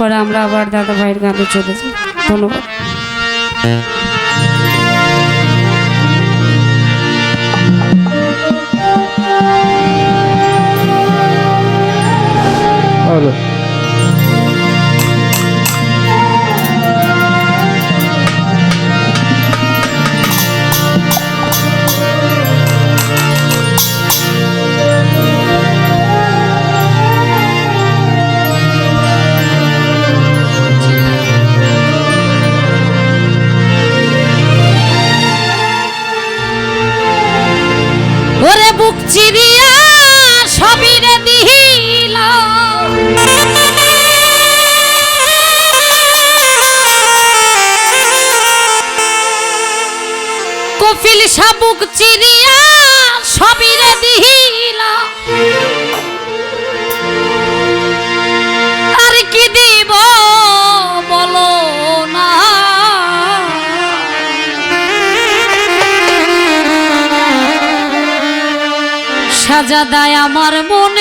তারপরে আমরা আবার দাদা ভাইয়ের গানে চলে যাই। ধন্যবাদ। হলো কপিল সাবুক চিরিয়া সবিরে দিল আর কি দিব বলো না। সাজা দেয় আমার মানে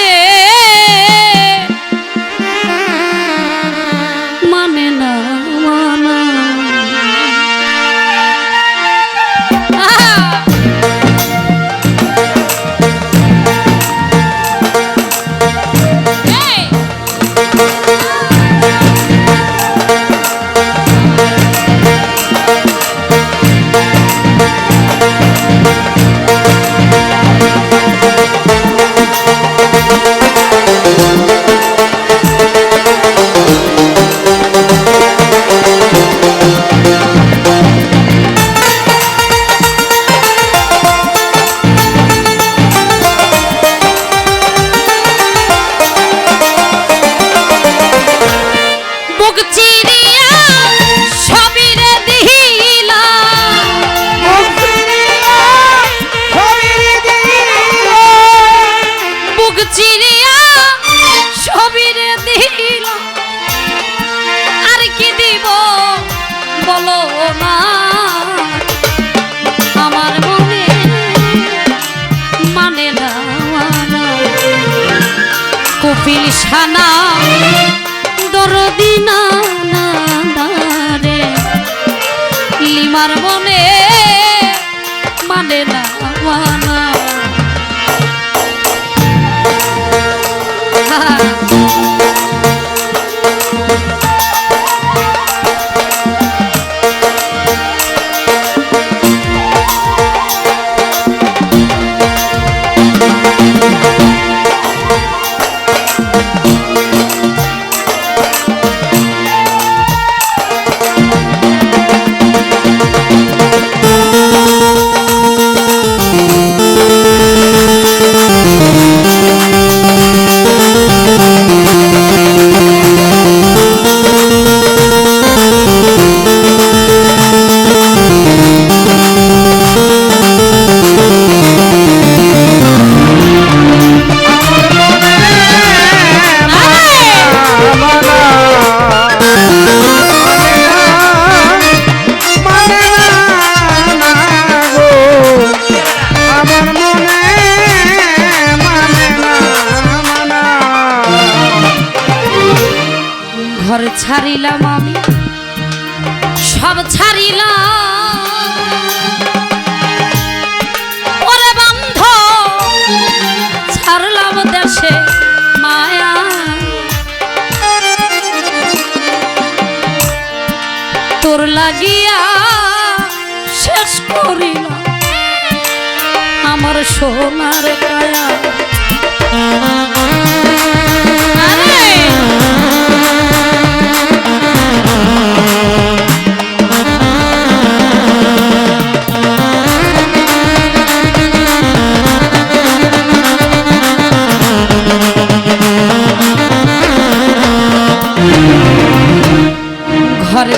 ছাড়িলাম আমি, সব ছাড়িলাম। ওরে বন্ধ, ছাড়লাম দেশে মায়া। তোর লাগিয়া শেষ করিলাম আমার সোনার কায়া।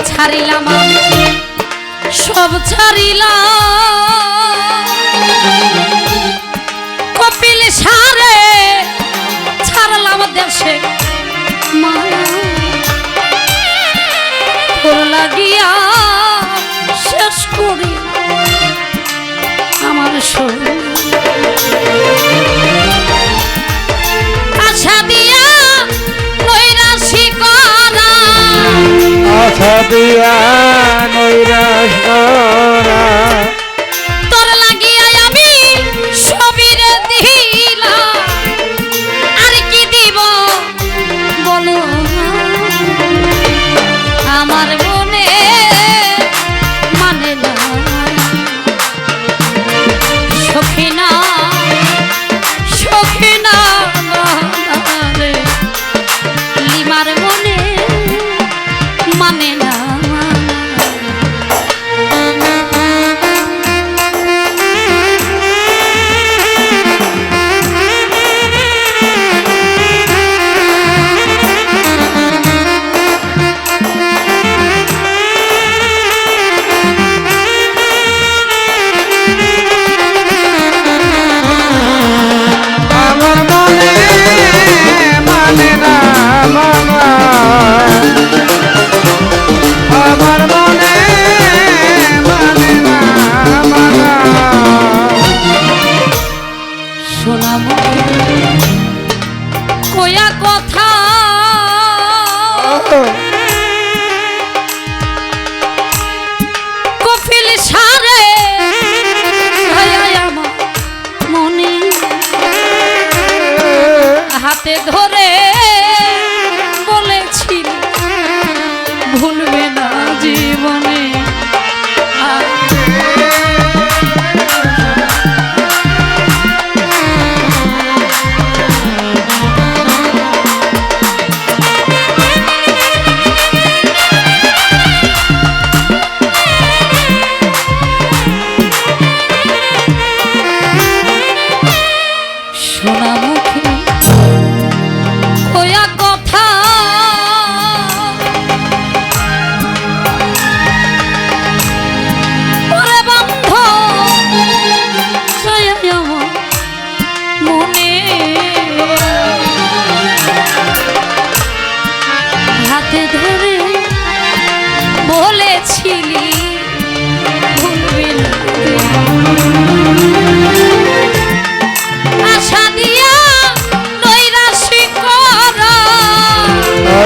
ছাড়িলাম সব ছাড়িলাম। কপিল সারে ছাড়লাম দেশে মায়া। শেষ করি আমার শরীর কথা দিয়া নৈরাশ ভুলবে না জীবনে।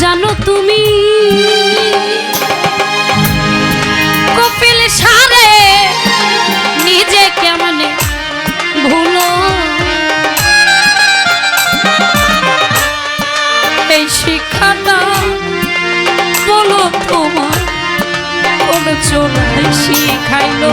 জানো তুমি? কপিল সারে নিজে কেমনে ভুলো? এই শিক্ষাটা বলো তোমার কোনো চোলাই শিখাইলো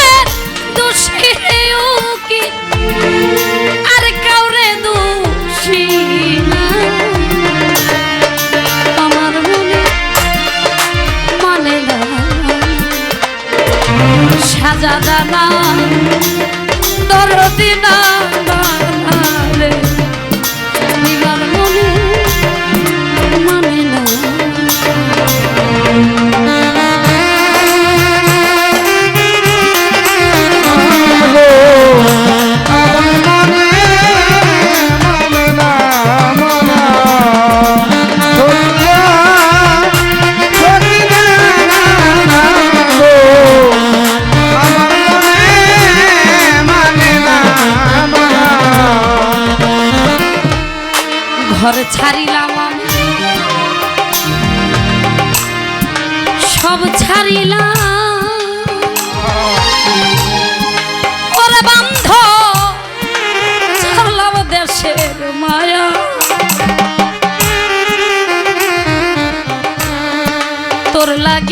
সাজাদা না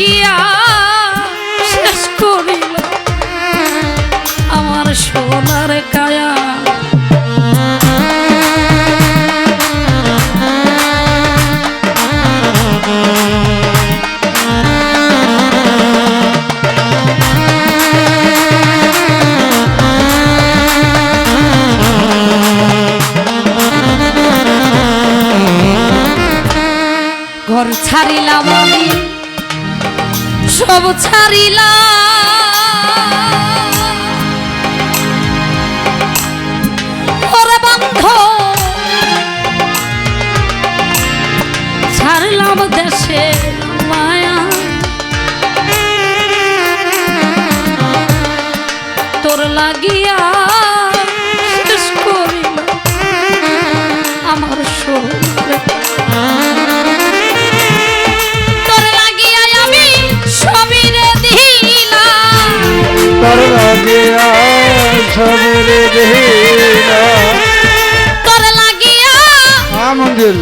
গিয়া বাবু ছাড়িলা তোর লাগিয়া সবরে দেহিনা তোর লাগিয়া আ মন্দির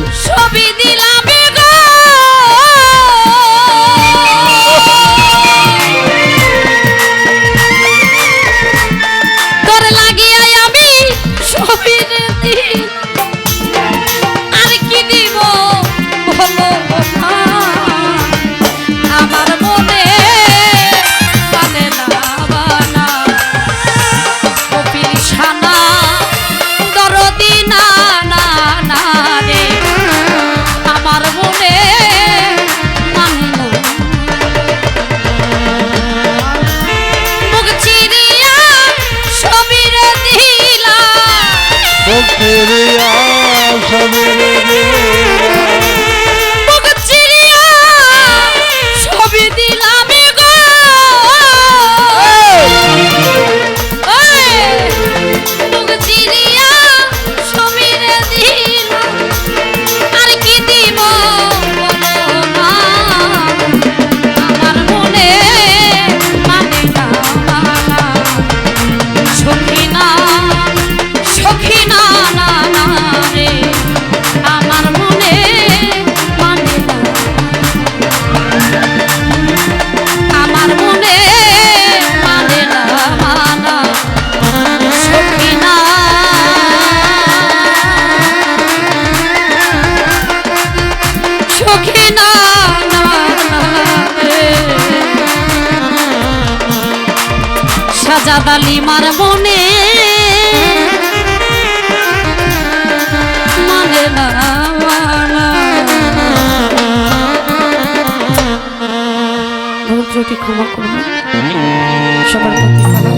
চাঁদালিমার মনে। মানে ভুল ত্রুটি ক্ষমা করবেন সবার প্রতি